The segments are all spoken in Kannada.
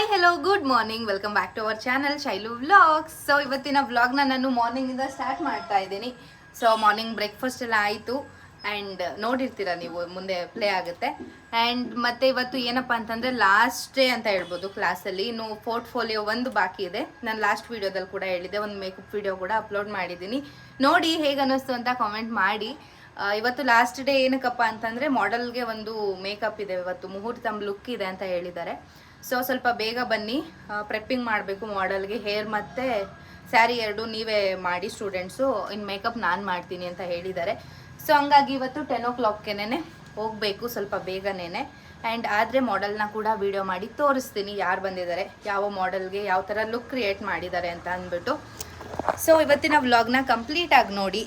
Hi hello good morning welcome back to our channel Shailu vlogs so ಇವತ್ತಿನ ವ್ಲಾಗ್ನ ನಾನು ಮಾರ್ನಿಂಗಿಂದ ಸ್ಟಾರ್ಟ್ ಮಾಡ್ತಾ ಇದ್ದೀನಿ. ಸೊ ಮಾರ್ನಿಂಗ್ ಬ್ರೇಕ್ಫಾಸ್ಟ್ ಎಲ್ಲ ಆಯಿತು. ಆ್ಯಂಡ್ ನೋಡಿರ್ತೀರ ನೀವು, ಮುಂದೆ ಪ್ಲೇ ಆಗುತ್ತೆ. ಆ್ಯಂಡ್ ಮತ್ತೆ ಇವತ್ತು ಏನಪ್ಪ ಅಂತಂದರೆ ಲಾಸ್ಟ್ ಡೇ ಅಂತ ಹೇಳ್ಬೋದು ಕ್ಲಾಸಲ್ಲಿ ಇನ್ನು ಪೋರ್ಟ್ಫೋಲಿಯೋ ಒಂದು ಬಾಕಿ ಇದೆ. ನಾನು ಲಾಸ್ಟ್ ವೀಡಿಯೋದಲ್ಲಿ ಕೂಡ ಹೇಳಿದೆ ಒಂದು ಮೇಕಪ್ ವಿಡಿಯೋ ಕೂಡ ಅಪ್ಲೋಡ್ ಮಾಡಿದ್ದೀನಿ. ನೋಡಿ ಹೇಗೆ ಅನ್ನಿಸ್ತು ಅಂತ ಕಾಮೆಂಟ್ ಮಾಡಿ. ಇವತ್ತು ಲಾಸ್ಟ್ ಡೇ ಏನಕ್ಕಪ್ಪ ಅಂತಂದರೆ ಮಾಡೆಲ್ಗೆ ಒಂದು ಮೇಕಪ್ ಇದೆ. ಇವತ್ತು ಮುಹೂರ್ತಮ್ ಲುಕ್ ಇದೆ ಅಂತ ಹೇಳಿದ್ದಾರೆ. ಸೊ ಸ್ವಲ್ಪ ಬೇಗ ಬನ್ನಿ. ಪ್ರೆಪ್ಪಿಂಗ್ ಮಾಡಬೇಕು ಮಾಡಲ್ಗೆ ಹೇರ್ ಮತ್ತು ಸ್ಯಾರಿ ಎರಡು ನೀವೇ ಮಾಡಿ ಸ್ಟೂಡೆಂಟ್ಸು ಇನ್ನು ಮೇಕಪ್ ನಾನು ಮಾಡ್ತೀನಿ ಅಂತ ಹೇಳಿದ್ದಾರೆ. ಸೊ ಹಂಗಾಗಿ ಇವತ್ತು ಟೆನ್ ಓ ಕ್ಲಾಕ್ಗೆನೇ ಹೋಗಬೇಕು ಸ್ವಲ್ಪ ಬೇಗನೇ ಆ್ಯಂಡ್ ಆದರೆ ಮಾಡೆಲ್ನ ಕೂಡ ವೀಡಿಯೋ ಮಾಡಿ ತೋರಿಸ್ತೀನಿ ಯಾರು ಬಂದಿದ್ದಾರೆ, ಯಾವ ಮಾಡೆಲ್ಗೆ ಯಾವ ಥರ ಲುಕ್ ಕ್ರಿಯೇಟ್ ಮಾಡಿದ್ದಾರೆ ಅಂತ ಅಂದ್ಬಿಟ್ಟು. ಸೊ ಇವತ್ತಿನ ವ್ಲಾಗ್ನ ಕಂಪ್ಲೀಟ್ ಆಗಿ ನೋಡಿ.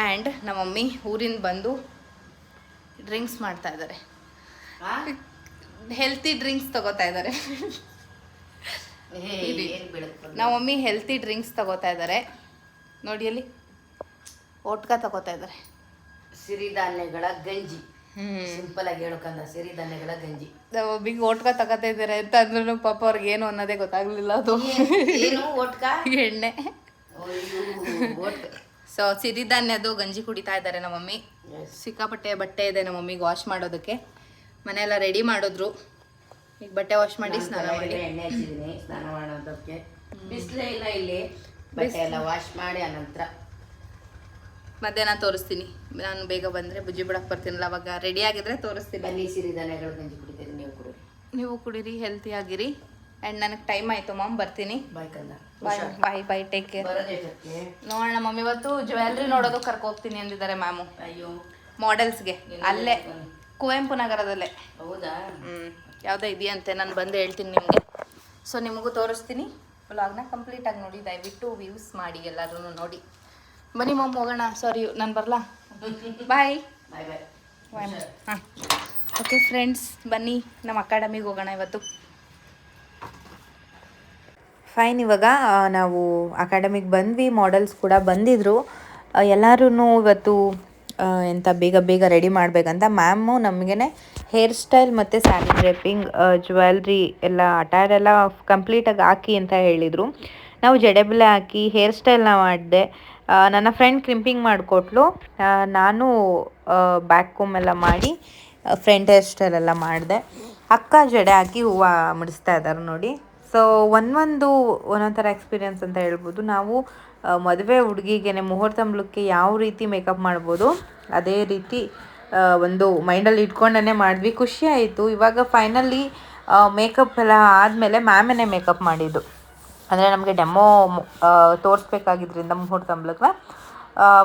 ಆ್ಯಂಡ್ ನಮ್ಮ ಮಮ್ಮಿ ಊರಿಂದ ಬಂದು ಡ್ರಿಂಕ್ಸ್ ಮಾಡ್ತಾ ಇದ್ದಾರೆ. ಹೆಲ್ತಿ ಡ್ರಿಂಕ್ಸ್ ತಗೋತಾ ಇದ್ದಾರೆ. ನಮ್ಮ ಮಮ್ಮಿ ಹೆಲ್ತಿ ಡ್ರಿಂಕ್ಸ್ ತಗೋತಾ ಇದ್ದಾರೆ. ನೋಡಿ ಅಲ್ಲಿ. ಓಟ್ಕ ತಗೋತಾ ಇದ್ದಾರೆ. ಸಿರಿಧಾನ್ಯಗಳ ಗಂಜಿ. ಸಿಂಪಲ್ ಆಗಿ ಹೇಳೋಕಂದ ಸಿರಿಧಾನ್ಯಗಳ ಗಂಜಿ. ಒಬ್ಬಿಗೆ ಓಟ್ಕ ತಗೋತಾ ಇದ್ದಾರೆ ಅಂತ ಅಂದ್ರೂ ಪಾಪ ಅವ್ರಿಗೆ ಏನು ಅನ್ನೋದೇ ಗೊತ್ತಾಗ್ಲಿಲ್ಲ ಅದು. ಏನು ಓಟ್ಕ? ಎಣ್ಣೆ. ಸೊ ಸಿರಿಧಾನ್ಯದು ಗಂಜಿ ಕುಡಿತಾ ಇದ್ದಾರೆ ನಮ್ಮ ಮಮ್ಮಿ. ಸಿಕ್ಕಾಪಟ್ಟೆ ಬಟ್ಟೆ ಇದೆ ನಮ್ಮ ಮಮ್ಮಿಗೆ ವಾಶ್ ಮಾಡೋದಕ್ಕೆ. ಮನೆಯೆಲ್ಲ ರೆಡಿ ಮಾಡಿದ್ರು. ಈಗ ಬಟ್ಟೆ ವಾಶ್ ಮಾಡಿ ಸ್ನಾನ ಮಾಡಿ. ಎಣ್ಣೆ ಹಚ್ಚಿದೀನಿ ಸ್ನಾನ ಮಾಡೋದಕ್ಕೆ. ಬಿಸಿಲೇ ಇಲ್ಲ ಇಲ್ಲಿ. ಬಟ್ಟೆ ಎಲ್ಲ ವಾಶ್ ಮಾಡಿ ಅನಂತರ ಮಧ್ಯಾಹ್ನ ತೋರಿಸ್ತೀನಿ. ನಾನು ಬೇಗ ಬಂದರೆ ಬುಜ್ಜಿ ಬಿಡಕ್ಕೆ ಬರ್ತೀನಲ್ಲ ಅವಾಗ ರೆಡಿ ಆಗಿದ್ರೆ ತೋರಿಸ್ತೀನಿ. ಬನ್ನಿ ಸಿರಿಧಾನ್ಯಗಳು ಗಂಜಿ ಕುಡಿತೀರಿ ನೀವು ಕುಡಿರಿ ನೀವು ಕುಡೀರಿ ಹೆಲ್ತಿ ಆಗಿರಿ. ಆ್ಯಂಡ್ ನನಗೆ ಟೈಮ್ ಆಯಿತು ಮಾಮ್ ಬರ್ತೀನಿ. Bye bye bye take care ನೋಡೋಣ ಮಮ್ಮಿ ಇವತ್ತು ಜ್ಯುವೆಲ್ರಿ ನೋಡೋದು ಕರ್ಕೊ ಹೋಗ್ತೀನಿ ಅಂದಿದ್ದಾರೆ ಮ್ಯಾಮು ಅಯ್ಯೋ. ಮಾಡೆಲ್ಸ್ಗೆ ಅಲ್ಲೇ. ಕುವೆಂಪು ನಗರದಲ್ಲೇ. ಹೌದಾ? ಹ್ಞೂ ಯಾವುದೋ ಇದೆಯಂತೆ ನಾನು ಬಂದು ಹೇಳ್ತೀನಿ ನಿಮಗೆ. ಸೊ ನಿಮಗೂ ತೋರಿಸ್ತೀನಿ. ವ್ಲಾಗ್ನ ಕಂಪ್ಲೀಟಾಗಿ ನೋಡಿ ದಯವಿಟ್ಟು ವ್ಯೂಸ್ ಮಾಡಿ ಎಲ್ಲರೂ ನೋಡಿ. ಬನ್ನಿ ಮಮ್ಮ ಹೋಗೋಣ ಸಾರಿ ನಾನು ಬರಲಾ? ಬಾಯ್ ಬಾಯ್ ಬಾಯ್ ಹಾಂ. ಓಕೆ ಫ್ರೆಂಡ್ಸ್ ಬನ್ನಿ ನಮ್ಮ ಅಕಾಡೆಮಿಗೆ ಹೋಗೋಣ ಇವತ್ತು. ಫೈನ್ ಇವಾಗ ನಾವು ಅಕಾಡೆಮಿಗೆ ಬಂದ್ವಿ ಮಾಡೆಲ್ಸ್ ಕೂಡ ಬಂದಿದ್ರು. ಎಲ್ಲರೂ ಇವತ್ತು ಎಂತ ಬೇಗ ಬೇಗ ರೆಡಿ ಮಾಡಬೇಕಂತ ಮ್ಯಾಮು ನಮಗೇನೆ ಹೇರ್ ಸ್ಟೈಲ್ ಮತ್ತು ಸ್ಯಾರಿ ಡ್ರೇಪಿಂಗ್ ಜ್ಯುವೆಲ್ರಿ ಎಲ್ಲ ಅಟೈರ್ ಎಲ್ಲ ಕಂಪ್ಲೀಟಾಗಿ ಹಾಕಿ ಅಂತ ಹೇಳಿದರು. ನಾವು ಜಡೆಬೆಲೆ ಹಾಕಿ ಹೇರ್ ಸ್ಟೈಲ್ನ ಮಾಡಿದೆ. ನನ್ನ ಫ್ರೆಂಡ್ ಕ್ರಿಂಪಿಂಗ್ ಮಾಡಿಕೊಟ್ಲು. ನಾನು ಬ್ಯಾಕ್ ಕೋಮ್ ಎಲ್ಲ ಮಾಡಿ ಫ್ರೆಂಟ್ ಹೇರ್ ಸ್ಟೈಲ್ ಎಲ್ಲ ಮಾಡಿದೆ. ಅಕ್ಕ ಜಡೆ ಹಾಕಿ ಹೂವು ಮುಡಿಸ್ತಾ ಇದ್ದಾರೆ ನೋಡಿ. ಸೊ ಒಂದೊಂದು ಒಂದೊಂದು ಥರ ಎಕ್ಸ್ಪೀರಿಯನ್ಸ್ ಅಂತ ಹೇಳ್ಬೋದು. ನಾವು ಮದುವೆ ಹುಡುಗಿಗೆ ಮುಹೂರ್ತ ಮುಳುಕ್ಕೆ ಯಾವ ರೀತಿ ಮೇಕಪ್ ಮಾಡ್ಬೋದು, ಅದೇ ರೀತಿ ಒಂದು ಮೈಂಡಲ್ಲಿ ಇಟ್ಕೊಂಡೇ ಮಾಡಿದ್ವಿ. ಖುಷಿ ಆಯಿತು. ಇವಾಗ ಫೈನಲಿ ಮೇಕಪ್ ಎಲ್ಲ ಆದಮೇಲೆ ಮ್ಯಾಮೇನೆ ಮೇಕಪ್ ಮಾಡಿದ್ದು. ಅಂದರೆ ನಮಗೆ ಡೆಮೋ ತೋರಿಸ್ಬೇಕಾಗಿದ್ದರಿಂದ ಮುಹೂರ್ತ ಲುಕ್ನ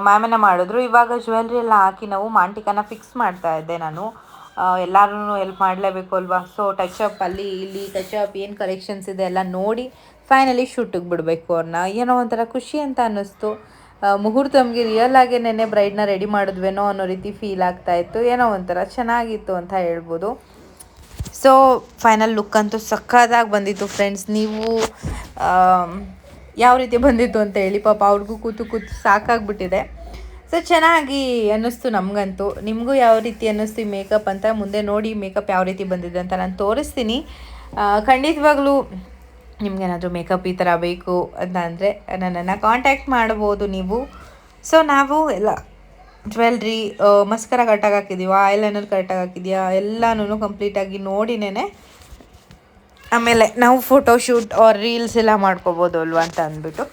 ಮ್ಯಾಮೇನೆ ಮಾಡಿದ್ರು. ಇವಾಗ ಜ್ಯುವೆಲ್ರಿ ಎಲ್ಲ ಹಾಕಿ ನಾವು ಮಾಂಟಿಕನ ಫಿಕ್ಸ್ ಮಾಡ್ತಾ ಇದ್ದೆ ನಾನು. ಎಲ್ಲರೂ ಹೆಲ್ಪ್ ಮಾಡಲೇಬೇಕು ಅಲ್ವಾ? ಸೊ ಅಪ್ ಅಲ್ಲಿ, ಇಲ್ಲಿ ಟಚ್ ಅಪ್ ಏನು ಕಲೆಕ್ಷನ್ಸ್ ಇದೆ ಎಲ್ಲ ನೋಡಿ ಫೈನಲಿ ಶೂಟಿಗೆ ಬಿಡಬೇಕು ಅವ್ರನ್ನ ಏನೋ ಒಂಥರ ಖುಷಿ ಅಂತ ಅನ್ನಿಸ್ತು. ಮುಹೂರ್ತ ನಮಗೆ ರಿಯಲ್ ಆಗಿ ನೆನೆ ಬ್ರೈಡ್ನ ರೆಡಿ ಮಾಡಿದ್ವೇನೋ ಅನ್ನೋ ರೀತಿ ಫೀಲ್ ಆಗ್ತಾ ಇತ್ತು. ಏನೋ ಒಂಥರ ಚೆನ್ನಾಗಿತ್ತು ಅಂತ ಹೇಳ್ಬೋದು. ಸೊ ಫೈನಲ್ ಲುಕ್ ಅಂತೂ ಸಕ್ಕತ್ತಾಗಿ ಬಂದಿತ್ತು ಫ್ರೆಂಡ್ಸ್ ನೀವು ಯಾವ ರೀತಿ ಬಂದಿತ್ತು ಅಂತ ಹೇಳಿ ಪಾಪ ಅವ್ರಿಗೂ ಕೂತು ಕೂತು ಸಾಕಾಗ್ಬಿಟ್ಟಿದೆ. ಸೊ ಚೆನ್ನಾಗಿ ಅನ್ನಿಸ್ತು ನಮಗಂತೂ. ನಿಮಗೂ ಯಾವ ರೀತಿ ಅನ್ನಿಸ್ತು ಈ ಮೇಕಪ್ ಅಂತ? ಮುಂದೆ ನೋಡಿ ಮೇಕಪ್ ಯಾವ ರೀತಿ ಬಂದಿದೆ ಅಂತ ನಾನು ತೋರಿಸ್ತೀನಿ. ಖಂಡಿತವಾಗ್ಲೂ ನಿಮಗೇನಾದರೂ ಮೇಕಪ್ ಈ ಥರ ಬೇಕು ಅಂತ ಅಂದರೆ ನನ್ನನ್ನು ಕಾಂಟ್ಯಾಕ್ಟ್ ಮಾಡ್ಬೋದು ನೀವು. ಸೊ ನಾವು ಎಲ್ಲ ಜ್ಯುವೆಲ್ರಿ ಮಸ್ಕರ ಕರೆಕ್ಟಾಗಿ ಹಾಕಿದ್ದೀವ ಐಲೈನರ್ ಕರೆಕ್ಟಾಗಿ ಹಾಕಿದ್ಯಾ ಎಲ್ಲನೂ ಕಂಪ್ಲೀಟಾಗಿ ನೋಡಿನೇ ಆಮೇಲೆ ನಾವು ಫೋಟೋಶೂಟ್ ಆರ್ ರೀಲ್ಸ್ ಎಲ್ಲ ಮಾಡ್ಕೋಬೋದು ಅಲ್ವಾ ಅಂತ ಅಂದ್ಬಿಟ್ಟು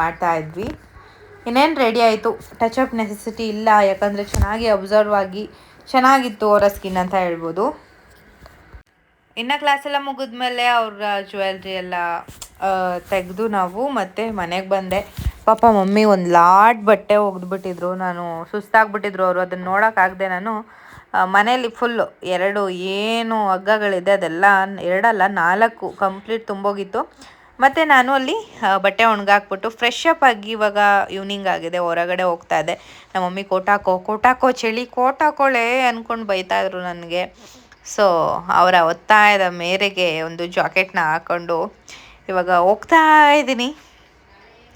ಮಾಡ್ತಾ ಇದ್ವಿ. ಇನ್ನೇನು ರೆಡಿ ಆಯಿತು? ಟಚಪ್ ನೆಸೆಸಿಟಿ ಇಲ್ಲ, ಯಾಕಂದರೆ ಚೆನ್ನಾಗಿ ಅಬ್ಸರ್ವ್ ಆಗಿ ಚೆನ್ನಾಗಿತ್ತು ಅವರ ಸ್ಕಿನ್ ಅಂತ ಹೇಳ್ಬೋದು. ಇನ್ನು ಕ್ಲಾಸ್ ಎಲ್ಲ ಮುಗಿದ್ಮೇಲೆ ಅವ್ರ ಜ್ಯುವೆಲ್ರಿ ಎಲ್ಲ ತೆಗೆದು ನಾವು ಮತ್ತೆ ಮನೆಗೆ ಬಂದೆ. ಪಾಪ ಮಮ್ಮಿ ಒಂದು ಲಾಟ್ ಬಟ್ಟೆ ಒಗೆದ್ಬಿಟ್ಟಿದ್ರು, ನಾನು ಸುಸ್ತಾಗ್ಬಿಟ್ಟಿದ್ರು ಅವರು. ಅದನ್ನು ನೋಡೋಕ್ಕಾಗದೆ ನಾನು ಮನೇಲಿ ಫುಲ್ಲು ಎರಡು ಏನು ಹಗ್ಗಗಳಿದೆ ಅದೆಲ್ಲ, ಎರಡಲ್ಲ, ನಾಲ್ಕು ಕಂಪ್ಲೀಟ್ ತುಂಬೋಗಿತ್ತು. ಮತ್ತು ನಾನು ಅಲ್ಲಿ ಬಟ್ಟೆ ಒಣಗಾಕ್ಬಿಟ್ಟು ಫ್ರೆಶ್ ಅಪ್ ಆಗಿ ಇವಾಗ ಈವ್ನಿಂಗ್ ಆಗಿದೆ, ಹೊರಗಡೆ ಹೋಗ್ತಾ ಇದ್ದೆ ನಮ್ಮ ಮಮ್ಮಿ ಕೋಟಾಕೋ ಕೋಟಾಕೋ ಚಳಿ ಕೋಟ್ ಹಾಕೊಳ್ಳೆ ಅಂದ್ಕೊಂಡು ಬೈತಾಯಿದ್ರು ನನಗೆ. ಸೊ ಅವರ ಒತ್ತಾಯದ ಮೇರೆಗೆ ಒಂದು ಜಾಕೆಟ್ನ ಹಾಕ್ಕೊಂಡು ಇವಾಗ ಹೋಗ್ತಾ ಇದ್ದೀನಿ.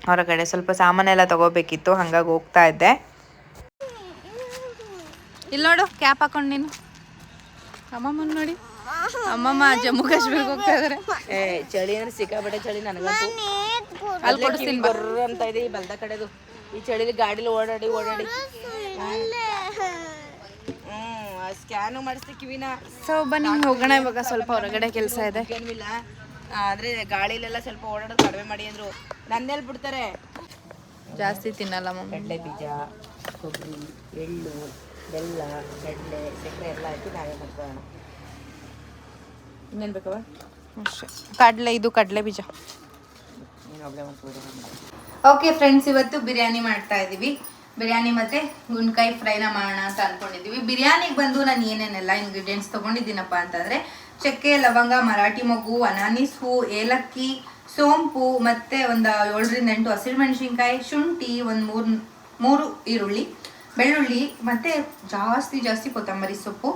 ಹೊರಗಡೆ ಸ್ವಲ್ಪ ಸಾಮಾನೆಲ್ಲ ತಗೋಬೇಕಿತ್ತು, ಹಾಗಾಗಿ ಹೋಗ್ತಾ ಇದ್ದೆ. ಇಲ್ಲಿ ನೋಡು ಕ್ಯಾಪ್ ಹಾಕೊಂಡು ನೀನು. ಅಮ್ಮಮ್ಮನ ನೋಡಿ. ಅಮ್ಮಮ್ಮ ಜಮ್ಮು ಕಾಶ್ಮೀರ್ಗೆ ಹೋಗ್ತಾ ಇದಾರೆ ಏ ಚಳಿ ಅಂದ್ರೆ ಸಿಕ್ಕಾಪಟ್ಟೆ ಚಳಿ ನನಗಂತೂ ಅಲ್ಲಿ ಕೊಡಿಸ್ತೀನಿ ಬರ್ರ ಅಂತ ಇದೆ ಈ ಬಲ್ದ ಕಡೆದು. ಈ ಚಳಿಲಿ ಗಾಡಿಲಿ ಓಡಾಡಿ ಓಡಾಡಿ. ಹ್ಮ್ ಸ್ಕ್ಯಾನು ಮಾಡಿಸ್ತಿ ಕಿವಿನ. ಸೊ ಬನ್ನಿ ಹೋಗೋಣ ಇವಾಗ ಸ್ವಲ್ಪ ಹೊರಗಡೆ ಕೆಲಸ ಇದೆ. ಏನಿಲ್ಲ ಆದ್ರೆ ಗಾಳಿಲೆಲ್ಲ ಸ್ವಲ್ಪ ಓಡಾಡೋದು ಕಡಿಮೆ ಮಾಡಿ ಅಂದ್ರು. ನಂದೆಲ್ಲಿ ಬಿಡ್ತಾರೆ. ಜಾಸ್ತಿ ತಿನ್ನಲ್ಲ ಮಮ್ಮ. ಕಡಲೆ ಬೀಜ ಕೊಬ್ಬರಿ ಎಳ್ಳು ಬೆಲ್ಲ ಕಡಲೆ ಸಕ್ಕರೆ ಎಲ್ಲ ಹಾಕಿ ನಾವೇ ಮಾಡ್ಕೊಳ್ಳೋಣ. ಇನ್ನೇನು ಬೇಕವ ಅಷ್ಟೇ ಕಡಲೆ ಇದು ಕಡಲೆ ಬೀಜ. ಓಕೆ ಫ್ರೆಂಡ್ಸ್ ಇವತ್ತು ಬಿರಿಯಾನಿ ಮಾಡ್ತಾ ಇದೀವಿ. ಬಿರಿಯಾನಿ ಮತ್ತೆ ಗುಂಡ್ಕಾಯಿ ಫ್ರೈನ ಮಾಡೋಣ ಅಂತ ಅನ್ಕೊಂಡಿದೀವಿ. ಬಿರಿಯಾನಿಗೆ ಬಂದು ನಾನು ಏನೇನೆಲ್ಲ ಇಂಗ್ರೀಡಿಯೆಂಟ್ಸ್ ತಗೊಂಡಿದ್ದೀನಪ್ಪ ಅಂತಂದ್ರೆ ಚಕ್ಕೆ ಲವಂಗ ಮರಾಠಿ ಮೊಗ್ಗು ಅನಾನಿಸ್ ಹೂ ಏಲಕ್ಕಿ ಸೋಂಪು ಮತ್ತೆ ಒಂದು ಏಳರಿಂದ ಎಂಟು ಹಸಿರು ಮೆಣಸಿನ್ಕಾಯಿ ಶುಂಠಿ ಒಂದು ಮೂರು ಮೂರು ಈರುಳ್ಳಿ ಬೆಳ್ಳುಳ್ಳಿ ಮತ್ತೆ ಜಾಸ್ತಿ ಜಾಸ್ತಿ ಕೊತ್ತಂಬರಿ ಸೊಪ್ಪು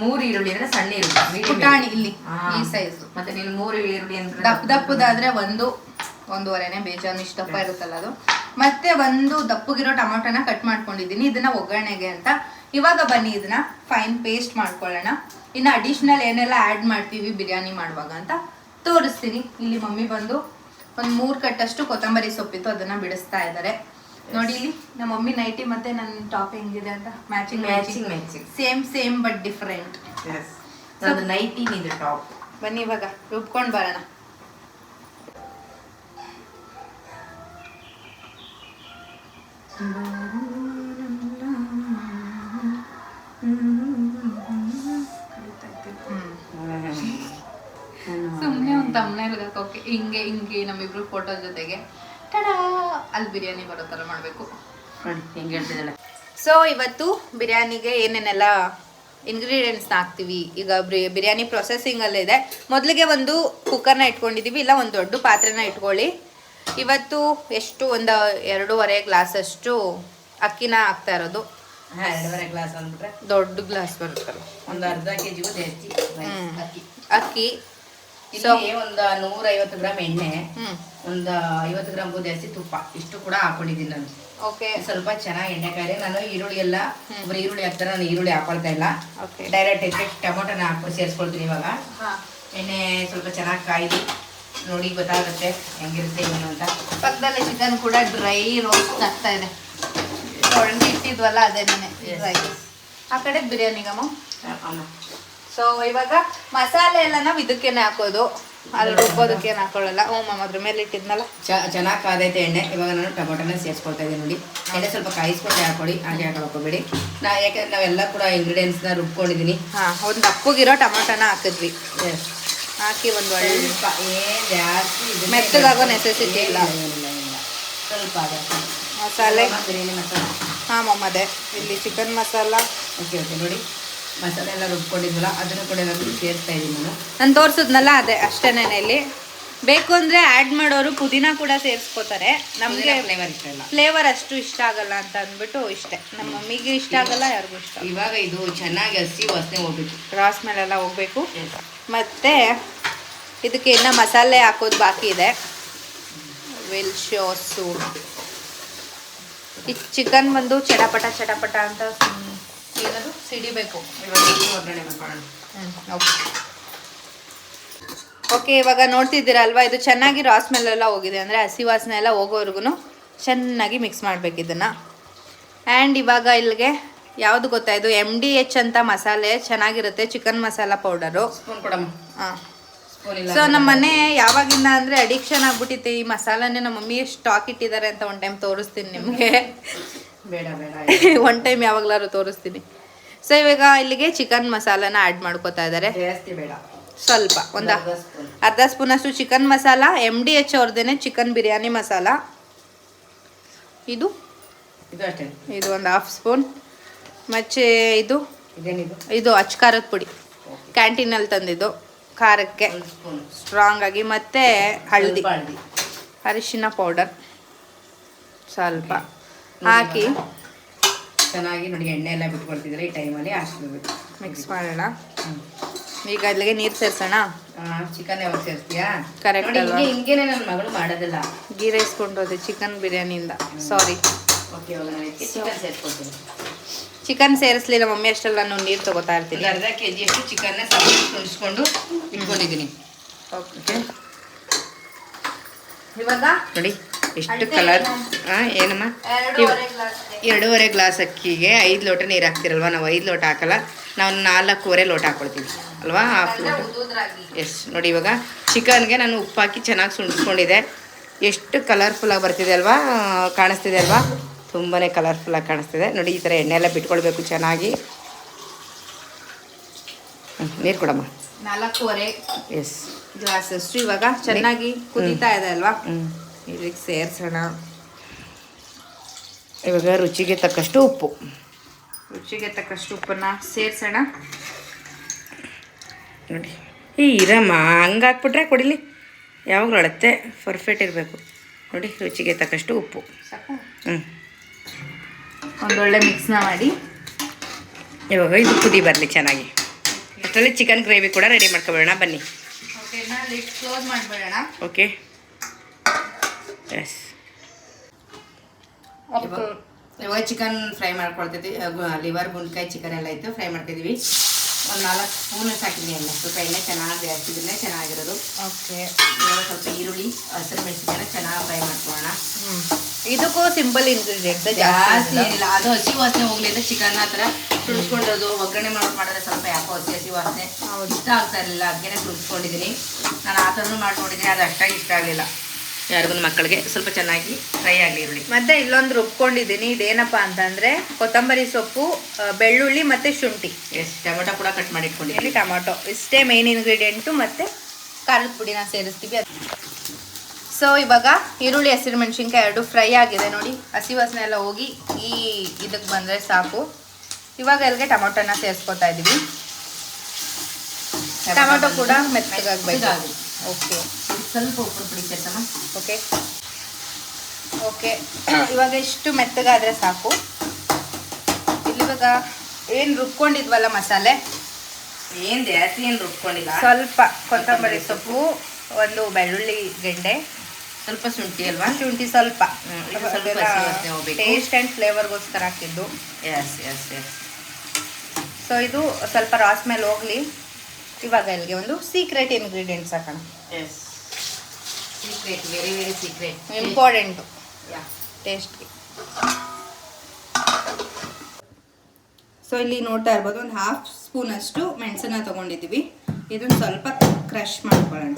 ಮೂರು ಈರುಳ್ಳಿ ಅಂದ್ರೆ ಸಣ್ಣ ಈರುಳ್ಳಿ ಪುಟಾಣಿ ಇಲ್ಲಿ ಈ ಸೈಜ್ ಮತ್ತೆ ನೀನು ಮೂರು ಈರುಳ್ಳಿ ಅಂದ್ರೆ ದಪ್ಪ ದಪ್ಪದಾದ್ರೆ ಒಂದು ಒಂದೂವರೆನೆ ಬೇಜಾನ್ ಇಷ್ಟು ದಪ್ಪ ಇರುತ್ತಲ್ಲ ಅದು. ಮತ್ತೆ ಒಂದು ದಪ್ಪಗಿರೋ ಟೊಮೊಟೊನ ಕಟ್ ಮಾಡ್ಕೊಂಡಿದ್ದೀನಿ. ಇದನ್ನ ಒಗ್ಗರಣೆಗೆ ಅಂತ. ಇವಾಗ ಬನ್ನಿ ಇದನ್ನ ಫೈನ್ ಪೇಸ್ಟ್ ಮಾಡ್ಕೊಳ್ಳೋಣ. ಇನ್ನು ಅಡಿಷ್ನಲ್ ಏನೆಲ್ಲ ಆ್ಯಡ್ ಮಾಡ್ತೀವಿ ಬಿರಿಯಾನಿ ಮಾಡುವಾಗ ಅಂತ ತೋರಿಸ್ತೀನಿ. ಇಲ್ಲಿ ಮಮ್ಮಿ ಬಂದು ಒಂದು ಮೂರು ಕಟ್ಟಷ್ಟು ಕೊತ್ತಂಬರಿ ಸೊಪ್ಪಿತ್ತು ಅದನ್ನ ಬಿಡಿಸ್ತಾ ಇದ್ದಾರೆ. ನೋಡಿ ಇಲ್ಲಿ ನಮ್ಮ ಮಮ್ಮಿ ನೈಟಿ ಮತ್ತೆ ನನ್ನ ಟಾಪ್ ಹೆಂಗಿದೆ ಅಂತ? Matching matching matching same same but different ನಂದು ನೈಟಿ ನಿಂದು ಟಾಪ್ ಬನ್ನಿ ಇವಾಗ ರೂಪ್ಕೊಂಡು ಬರೋಣ. ಸುಮ್ಮನೆ ಒಂದು ತಮ್ಮನೆ ಹಾಕೋಕೆ ಹಿಂಗೆ ಹಿಂಗೆ ನಮ್ಮಿಬ್ರು ಫೋಟೋ ಜೊತೆಗೆ. ಟಡಾ ಅಲ್ಲಿ ಬಿರಿಯಾನಿ ಬರೋ ಥರ ಮಾಡಬೇಕು. ನೋಡಿ ಹೆಂಗೆ ಹೇಳ್ತಿದ್ದಲ್ಲ ಸೊ ಇವತ್ತು ಬಿರಿಯಾನಿಗೆ ಏನೇನೆಲ್ಲ ಇಂಗ್ರೀಡಿಯೆಂಟ್ಸ್ನ ಹಾಕ್ತೀವಿ? ಈಗ ಬ್ರಿ- ಬಿರಿಯಾನಿ ಪ್ರೊಸೆಸಿಂಗಲ್ಲೇ ಇದೆ. ಮೊದಲಿಗೆ ಒಂದು ಕುಕ್ಕರ್ನ ಇಟ್ಕೊಂಡಿದ್ದೀವಿ ಇಲ್ಲ ಒಂದು ದೊಡ್ಡ ಪಾತ್ರೆನ ಇಟ್ಕೊಳ್ಳಿ. ಇವತ್ತು ಎಷ್ಟು ಒಂದು ಎರಡೂವರೆ ಗ್ಲಾಸಷ್ಟು ಅಕ್ಕಿನ ಹಾಕ್ತಾ ಇರೋದು. ಎರಡೂವರೆ ಗ್ಲಾಸ್ ಅಂದ್ಬಿಟ್ರೆ? ದೊಡ್ಡ ಗ್ಲಾಸ್ ಬರುತ್ತಲ್ಲ. ಒಂದು ಅರ್ಧ ಕೆ ಜಿಗೂ ಜಾಸ್ತಿ. ಅಕ್ಕಿ. ಅಕ್ಕಿ. ಇಲ್ಲಿ ಒಂದು ನೂರೈವತ್ತು ಗ್ರಾಮ್ ಎಣ್ಣೆ ಒಂದು ಐವತ್ತು ಗ್ರಾಮ್ಗೂ ಹಸಿ ತುಪ್ಪ ಇಷ್ಟು ಕೂಡ ಹಾಕೊಂಡಿದ್ದೀನಿ ನಾನು. ಓಕೆ ಸ್ವಲ್ಪ ಚೆನ್ನಾಗಿ ಎಣ್ಣೆ ಕಾಯಿ ನಾನು ಈರುಳ್ಳಿ ಎಲ್ಲ ಒಬ್ಬರು ಈರುಳ್ಳಿ ಹಾಕ್ತಾರೆ ನಾನು ಈರುಳ್ಳಿ ಹಾಕೊಳ್ತಾ ಇಲ್ಲ. ಓಕೆ ಡೈರೆಕ್ಟ್ ಎಫೆಕ್ಟ್ ಟೊಮೊಟೊನ ಹಾಕ್ಬಿಟ್ಟು ಸೇರಿಸ್ಕೊಳ್ತೀನಿ ಇವಾಗ. ಎಣ್ಣೆ ಸ್ವಲ್ಪ ಚೆನ್ನಾಗಿ ಕಾಯ್ದು ನೋಡಿ ಗೊತ್ತಾಗುತ್ತೆ ಹೆಂಗಿರುತ್ತೆ ಏನು ಅಂತ. ಪಕ್ಕದಲ್ಲಿ ಚಿಕನ್ ಕೂಡ ಡ್ರೈ ರೋಸ್ಟ್ ಆಗ್ತಾ ಇದೆ. ತೊಳೆದಿಟ್ಟಿದ್ವಲ್ಲ ಅದೇನೆ ಡ್ರೈ ಆ ಕಡೆ ಬಿರಿಯಾನಿಗಮ್ಮ ಅಮ್ಮ. ಸೊ ಇವಾಗ ಮಸಾಲೆ ಎಲ್ಲ ನಾವು ಇದಕ್ಕೇನೆ ಹಾಕೋದು. ಅಲ್ಲಿ ರುಬ್ಬೋದಕ್ಕೇನು ಹಾಕೊಳ್ಳಲ್ಲ. ಹ್ಞೂ ಮ್ಯಾಮ್ ಅದ್ರ ಮೇಲೆ ಇಟ್ಟಿದ್ನಲ್ಲ? ಚೆನ್ನಾಗಿ ಕಾದೈತೆ ಎಣ್ಣೆ. ಇವಾಗ ನಾನು ಟೊಮೊಟೊನ ಸೇರಿಸ್ಕೊಳ್ತಾ ಇದ್ದೀನಿ ನೋಡಿ. ಎಣ್ಣೆ ಸ್ವಲ್ಪ ಕಾಯಿಸ್ಕೊಂಡು ಹಾಕೊಳ್ಳಿ. ಹಾಗೆ ಹಾಕೊಳ್ಕೋಬೇಡಿ ನಾ ಯಾಕೆಂದ್ರೆ ನಾವೆಲ್ಲ ಕೂಡ ಇಂಗ್ರೀಡಿಯೆಂಟ್ಸ್ನ ರುಬ್ಕೊಂಡಿದ್ದೀನಿ ಹಾಂ ಒಂದು ಅಪ್ಪಗಿರೋ ಟೊಮೊಟೊನ ಹಾಕಿದ್ವಿ. ಹಾಕಿ ಒಂದು ಒಳ್ಳೆ ಸ್ವಲ್ಪ ಏನು ಜಾಸ್ತಿ ಮೆತ್ತಗಾಗೋ ನೆಸೆಸಿಟಿ ಇಲ್ಲ. ಸ್ವಲ್ಪ. ಮಸಾಲೆ. ಬಿರಿಯಾನಿ ಮಸಾಲೆ? ಹಾಂ ಮ್ಯಾಮ್ ಅದೇ. ಇಲ್ಲಿ ಚಿಕನ್ ಮಸಾಲ. ಓಕೆ ಓಕೆ ನೋಡಿ. ಮಸಾಲೆ ಎಲ್ಲ ರುಬ್ಕೊಂಡಿದ್ವಲ್ಲ ಅದನ್ನು ಕೂಡ ನಾನು ಸೇರ್ತಾ ಇದ್ದೀನಿ ನಾನು. ನಾನು ತೋರಿಸಿದ್ನಲ್ಲ ಅದೇ ಅಷ್ಟೇನೆ ಇಲ್ಲಿ? ಬೇಕು ಅಂದರೆ ಆ್ಯಡ್ ಮಾಡೋರು ಪುದೀನ ಕೂಡ ಸೇರಿಸ್ಕೋತಾರೆ. ನಮಗೆ ಫ್ಲೇವರ್ ಇಷ್ಟ ಇಲ್ಲ. ಫ್ಲೇವರ್ ಅಷ್ಟು ಇಷ್ಟ ಆಗಲ್ಲ ಅಂತ ಅಂದ್ಬಿಟ್ಟು ಇಷ್ಟೇ. ನಮ್ಮ ಮಮ್ಮಿಗೆ ಇಷ್ಟ ಆಗಲ್ಲ ಯಾರಿಗೂ ಇಷ್ಟ. ಇವಾಗ ಇದು ಚೆನ್ನಾಗಿ ಹಸಿ ವಾಸನೆ ಹೋಗ್ಬೇಕು ಕ್ರಾಸ್ ಮೇಲೆಲ್ಲ ಹೋಗ್ಬೇಕು. ಮತ್ತು ಇದಕ್ಕೆ ಇನ್ನೂ ಮಸಾಲೆ ಹಾಕೋದು ಬಾಕಿ ಇದೆ. ವಿಲ್ ಶೋಸು ಈ ಚಿಕನ್ ಬಂದು ಚಟಪಟ ಚಟಪಟ ಅಂತ ಏನದು ಸಿಡಿಬೇಕು. ಇವಾಗ ಇದು ಒಗ್ಗರಣೆ ಮಾಡ್ಕೊಳ್ಳೋಣ ಓಕೆ ಓಕೆ ಇವಾಗ ನೋಡ್ತಿದ್ದೀರಾ ಅಲ್ವಾ? ಇದು ಚೆನ್ನಾಗಿ ರಾಸ್ ಮೇಲೆಲ್ಲ ಹೋಗಿದೆ. ಅಂದರೆ ಹಸಿ ವಾಸನೆ ಎಲ್ಲ ಹೋಗೋವರೆಗೂ ಚೆನ್ನಾಗಿ ಮಿಕ್ಸ್ ಮಾಡಬೇಕು ಇದನ್ನು. ಆ್ಯಂಡ್ ಇವಾಗ ಇಲ್ಲಿಗೆ ಯಾವುದು ಗೊತ್ತಾಯಿತು ಎಂ ಡಿ ಎಚ್ ಅಂತ ಮಸಾಲೆ ಚೆನ್ನಾಗಿರುತ್ತೆ ಚಿಕನ್ ಮಸಾಲ ಪೌಡರು ಹಾಂ. ಸೊ ನಮ್ಮ ಮನೆ ಯಾವಾಗಿಂದ ಅಂದರೆ ಅಡಿಕ್ಷನ್ ಆಗ್ಬಿಟ್ಟಿತ್ತು ಈ ಮಸಾಲನೇ ನಮ್ಮ ಮಮ್ಮಿ ಸ್ಟಾಕ್ ಇಟ್ಟಿದ್ದಾರೆ ಅಂತ ಒನ್ ಟೈಮ್ ತೋರಿಸ್ತೀನಿ ನಿಮಗೆ. ಬೇಡ ಬೇಡ. ಒನ್ ಟೈಮ್ ಯಾವಾಗ್ಲಾರು ತೋರಿಸ್ತೀನಿ. ಸೊ ಇವಾಗ ಇಲ್ಲಿಗೆ ಚಿಕನ್ ಮಸಾಲಾನ ಆ್ಯಡ್ ಮಾಡ್ಕೋತಾ ಇದ್ದಾರೆ. ಜಾಸ್ತಿ ಬೇಡ. ಸ್ವಲ್ಪ ಒಂದು ಅರ್ಧ ಸ್ಪೂನ್. ಅಷ್ಟು chicken masala M D H ಅವ್ರದ್ದೇನೆ chicken biryani masala. ಇದು? ಇದು ಒಂದು ಹಾಫ್ ಸ್ಪೂನ್ ಮತ್ತೆ ಇದು? ಇದು ಅಚ್ ಖಾರದ ಪುಡಿ. ಕ್ಯಾಂಟೀನಲ್ಲಿ ತಂದಿದ್ದು. ಖಾರಕ್ಕೆ. ಸ್ಟ್ರಾಂಗ್ ಆಗಿ. ಮತ್ತು ಹಳದಿ. ಅರಿಶಿನ ಪೌಡರ್ ಸ್ವಲ್ಪ. ಹಾಕಿ. ಚೆನ್ನಾಗಿ ನೋಡಿ ಎಣ್ಣೆ ಎಲ್ಲ ಬಿಟ್ಕೊಳ್ತಿದ್ರೆ ಈ ಟೈಮಲ್ಲಿ ಹಾಕ್ಬೇಕು ಮಿಕ್ಸ್ ಮಾಡೋಣ. ಈಗ ಅದ್ಲಿಗೆ ನೀರು ಸೇರಿಸೋಣ? ಚಿಕನ್ ಯಾವಾಗ ಸೇರಿಸ್ತೀಯಾ? ಕರೆಕ್ಟ್ ಅಲ್ವಾ? ಹಿಂಗೇನೆ ನನ್ನ ಮಗಳು ಮಾಡೋದಿಲ್ಲ. ಗೀ ರೈಸ್ ಕೊಂಡೋದೆ ಚಿಕನ್ ಬಿರಿಯಾನಿಯಿಂದ. ಸಾರಿ ಓಕೆ ಚಿಕನ್ ಸೇರಿಸ್ಕೊಳ್ತೀನಿ ಚಿಕನ್ ಸೇರಿಸ್ಲಿಲ್ಲ ಮಮ್ಮಿ ಅಷ್ಟೆಲ್ಲ ನಾನು ನೀರು ತಗೋತಾ ಇರ್ತೀನಿ. ಅರ್ಧ ಕೆ ಜಿಯಷ್ಟು ಚಿಕನ್ನ ಸಪ್ರೇಟ್ ತುಂಡಿಸ್ಕೊಂಡು ಇಟ್ಕೊಂಡಿದ್ದೀನಿ. ಓಕೆ ಇವಾಗ? ನೋಡಿ ಎಷ್ಟು ಕಲರ್ ಏನಮ್ಮ? ಎರಡೂವರೆ ಗ್ಲಾಸ್ ಅಕ್ಕಿಗೆ ಐದು ಲೋಟ ನೀರು ಹಾಕ್ತಿರಲ್ವ? ನಾವು ಐದು ಲೋಟ ಹಾಕಲ್ಲ. ನಾವು ನಾಲ್ಕೂವರೆ ಲೋಟ ಹಾಕ್ಕೊಳ್ತೀವಿ ಅಲ್ವಾ? ಹಾಫ್ ಲೋಟ ಎಸ್ ನೋಡಿ ಇವಾಗ ಚಿಕನ್ಗೆ ನಾನು ಉಪ್ಪು ಹಾಕಿ ಚೆನ್ನಾಗಿ ಸುಂಡಿಸ್ಕೊಂಡಿದ್ದೆ. ಎಷ್ಟು ಕಲರ್ಫುಲ್ಲಾಗಿ ಬರ್ತಿದೆ ಅಲ್ವಾ? ಕಾಣಿಸ್ತಿದೆ ಅಲ್ವಾ? ತುಂಬಾ ಕಲರ್ಫುಲ್ಲಾಗಿ ಕಾಣಿಸ್ತಿದೆ. ನೋಡಿ ಈ ಥರ ಎಣ್ಣೆ ಎಲ್ಲ ಬಿಟ್ಕೊಳ್ಬೇಕು ಚೆನ್ನಾಗಿ. ನೀರು ಕೊಡಮ್ಮ. ನಾಲ್ಕೂವರೆ ಎಸ್ ಗ್ಲಾಸಸ್ಟು ಇವಾಗ ಚೆನ್ನಾಗಿ ಕುದೀತಾ ಇದೆ ಅಲ್ವಾ? ಹ್ಞೂ ಇದಕ್ಕೆ ಸೇರಿಸೋಣ. ಇವಾಗ ರುಚಿಗೆ ತಕ್ಕಷ್ಟು ಉಪ್ಪು. ರುಚಿಗೆ ತಕ್ಕಷ್ಟು ಉಪ್ಪನ್ನ ಸೇರಿಸೋಣ. ನೋಡಿ. ಈ ಇರಮ್ಮ ಹಂಗೆ ಹಾಕ್ಬಿಟ್ರೆ ಕೊಡಿಲಿ. ಯಾವಾಗಲೂ ಅಳತ್ತೆ ಪರ್ಫೆಕ್ಟ್ ಇರಬೇಕು. ನೋಡಿ ರುಚಿಗೆ ತಕ್ಕಷ್ಟು ಉಪ್ಪು. ಹ್ಞೂ ಒಂದೊಳ್ಳೆ ಮಿಕ್ಸ್ನ ಮಾಡಿ. ಇವಾಗ ಇದು ಕುದಿ ಬರಲಿ ಚೆನ್ನಾಗಿ. ಅಷ್ಟರಲ್ಲಿ ಚಿಕನ್ ಗ್ರೇವಿ ಕೂಡ ರೆಡಿ ಮಾಡ್ಕೊಬೇಡ ಬನ್ನಿ. ಓಕೆ ಎಸ್ ಇವಾಗ ಚಿಕನ್ ಫ್ರೈ ಮಾಡ್ಕೊಳ್ತಿದ್ವಿ. ಲಿವರ್ ಗುಂಡ್ಕಾಯಿ ಚಿಕನ್ ಎಲ್ಲ ಇತ್ತು ಫ್ರೈ ಮಾಡ್ತಿದ್ವಿ. ಒಂದು ನಾಲ್ಕು ಸ್ಪೂನ್ ಹಾಕಿದ್ವಿ ಎಣ್ಣೆ. ಸ್ವಲ್ಪ ಎಣ್ಣೆ ಚೆನ್ನಾಗಿ ಹಾಕಿದ್ರೆ ಚೆನ್ನಾಗಿರೋದು. ಓಕೆ ಇವಾಗ ಸ್ವಲ್ಪ ಈರುಳ್ಳಿ ಹಸಿರು ಮೆಣಸಿನ ಚೆನ್ನಾಗಿ ಫ್ರೈ ಮಾಡ್ಕೊಳ್ಳೋಣ. ಇದಕ್ಕೂ ಸಿಂಪಲ್ ಇಂಗ್ರೀಡಿಯೆಂಟ್ ಜಾಸ್ತಿ ಏನಿಲ್ಲ. ಅದು ಹಸಿ ವಾಸನೆ ಹೋಗ್ಲಿ ಅಂತ ಚಿಕನ್ ಹತ್ರ ತುಳಿಸ್ಕೊಂಡಿರೋದು. ಒಗ್ಗರಣೆ ಮಾಡಿ ಮಾಡಿದ್ರೆ ಸ್ವಲ್ಪ ಯಾಕೋ ಹಸಿ ಹಸಿ ವಾಸನೆ. ಇಷ್ಟ ಆಗ್ತಾ ಇರಲಿಲ್ಲ. ಅದಕ್ಕೆ ತುಳಿಸ್ಕೊಂಡಿದ್ದೀನಿ. ನಾನು ಆ ಥರನೂ ಮಾಡಿ ನೋಡಿದ್ದೀನಿ ಅದು ಅಷ್ಟಾಗಿ ಇಷ್ಟ ಆಗಲಿಲ್ಲ. ಯಾರಿಗೂ ಮಕ್ಕಳಿಗೆ ಸ್ವಲ್ಪ ಚೆನ್ನಾಗಿ ಫ್ರೈ ಆಗಲಿ ಈರುಳ್ಳಿ. ಮತ್ತೆ ಇಲ್ಲೊಂದು ರುಬ್ಕೊಂಡಿದ್ದೀನಿ. ಇದೇನಪ್ಪ ಅಂತಂದ್ರೆ ಕೊತ್ತಂಬರಿ ಸೊಪ್ಪು ಬೆಳ್ಳುಳ್ಳಿ ಮತ್ತೆ ಶುಂಠಿ. ಎಸ್ ಟೊಮೆಟೊ ಕೂಡ ಕಟ್ ಮಾಡಿ ಇಟ್ಕೊಂಡಿದ್ದೀನಿ. ಟೊಮೊಟೊ. ಇಷ್ಟೇ ಮೇನ್ ಇಂಗ್ರೀಡಿಯೆಂಟು ಮತ್ತೆ ಖಾರದ ಪುಡಿನ ಸೇರಿಸ್ತೀವಿ ಸೊ ಇವಾಗ ಈರುಳ್ಳಿ ಹಸಿರು ಮೆಣಸಿನ್ಕಾಯಿ ಎರಡು ಫ್ರೈ ಆಗಿದೆ ನೋಡಿ. ಹಸಿ ವಾಸನೆ ಎಲ್ಲ ಹೋಗಿ ಈ ಇದಕ್ಕೆ ಬಂದರೆ ಸಾಕು. ಇವಾಗ ಅಲ್ಲಿಗೆ ಟೊಮೊಟೊನ ಸೇರಿಸ್ಕೊತಾ ಇದ್ದೀವಿ ಟೊಮೊಟೊ ಕೂಡ ಮೆತ್ತಗಾಗಬೇಕು. ಓಕೆ ಸ್ವಲ್ಪ ಉಪ್ಪು ಪುಡಿ ಸೇರ್ಸಮ್ಮ ಓಕೆ. ಓಕೆ. ಇವಾಗ ಇಷ್ಟು ಮೆತ್ತಗಾದರೆ ಸಾಕು. ಇಲ್ಲಿವಾಗ ಏನು ರುಬ್ಕೊಂಡಿದ್ವಲ್ಲ ಮಸಾಲೆ? ಏನು ಜಾಸ್ತಿ ಏನು ರುಬ್ಕೊಂಡಿಲ್ಲ? ಸ್ವಲ್ಪ ಕೊತ್ತಂಬರಿ ಸೊಪ್ಪು ಒಂದು ಬೆಳ್ಳುಳ್ಳಿ ಗೆಡ್ಡೆ. ಸ್ವಲ್ಪ ಶುಂಠಿ ಅಲ್ವಾ? ಶುಂಠಿ ಸ್ವಲ್ಪ. ಟೇಸ್ಟ್ ಆ್ಯಂಡ್ ಫ್ಲೇವರ್ಗೋಸ್ಕರ ಹಾಕಿದ್ದು. ಎಸ್ ಎಸ್ ಎಸ್ ಸೊ ಇದು ಸ್ವಲ್ಪ ರಾಸ್ ಮೇಲೆ ಹೋಗಲಿ. ಇವಾಗ ಇಲ್ಲಿಗೆ ಒಂದು ಸೀಕ್ರೆಟ್ ಇನ್ಗ್ರೀಡಿಯೆಂಟ್ಸ್ ಹಾಕೋಣ. Yes secret very very secret important ಟೇಸ್ಟ್ಗೆ so ಇಲ್ಲಿ ನೋಡ್ತಾ ಇರ್ಬೋದು ಒಂದು ಹಾಫ್ ಸ್ಪೂನ್ ಅಷ್ಟು ಮೆಣಸನ್ನ ತಗೊಂಡಿದ್ದೀವಿ. ಇದನ್ನ ಸ್ವಲ್ಪ ಕ್ರಷ್ ಮಾಡ್ಕೊಳ್ಳೋಣ.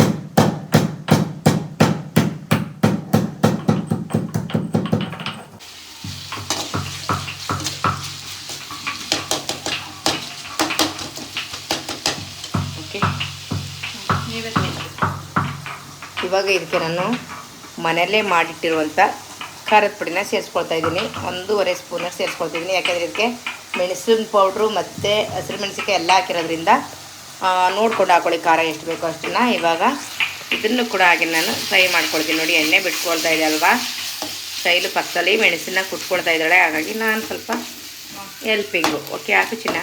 ಓಕೆ ಇವಾಗ ಇದಕ್ಕೆ ನಾನು ಮನೆಯಲ್ಲೇ ಮಾಡಿಟ್ಟಿರುವಂಥ ಖಾರದ ಪುಡಿನ ಸೇರಿಸ್ಕೊಳ್ತಾ ಇದ್ದೀನಿ. ಒಂದೂವರೆ ಸ್ಪೂನ ಸೇರಿಸ್ಕೊಳ್ತಿದ್ದೀನಿ ಯಾಕೆಂದರೆ ಇದಕ್ಕೆ ಮೆಣಸಿನ ಪೌಡ್ರು ಮತ್ತು ಹಸಿರು ಮೆಣಸಿನ್ಕಾಯಿ ಎಲ್ಲ ಹಾಕಿರೋದ್ರಿಂದ ನೋಡ್ಕೊಂಡು ಹಾಕೊಳ್ಳಿ ಖಾರ ಎಷ್ಟು ಬೇಕೋ ಅಷ್ಟನ್ನು. ಇವಾಗ ಇದನ್ನು ಕೂಡ ಹಾಗೆ ನಾನು ಫ್ರೈ ಮಾಡ್ಕೊಳ್ತೀನಿ ನೋಡಿ. ಎಣ್ಣೆ ಬಿಟ್ಕೊಳ್ತಾ ಇದೆ ಅಲ್ವಾ? ಸ್ಟೈಲು ಪಕ್ಕದಲ್ಲಿ ಮೆಣಸಿನ ಕುಟ್ಕೊಳ್ತಾ ಇದ್ದಾಳೆ. ಹಾಗಾಗಿ ನಾನು ಸ್ವಲ್ಪ ಎಲ್ಪಿಂಗು. ಓಕೆ, ಹಾಕು ಚಿನ್ನ.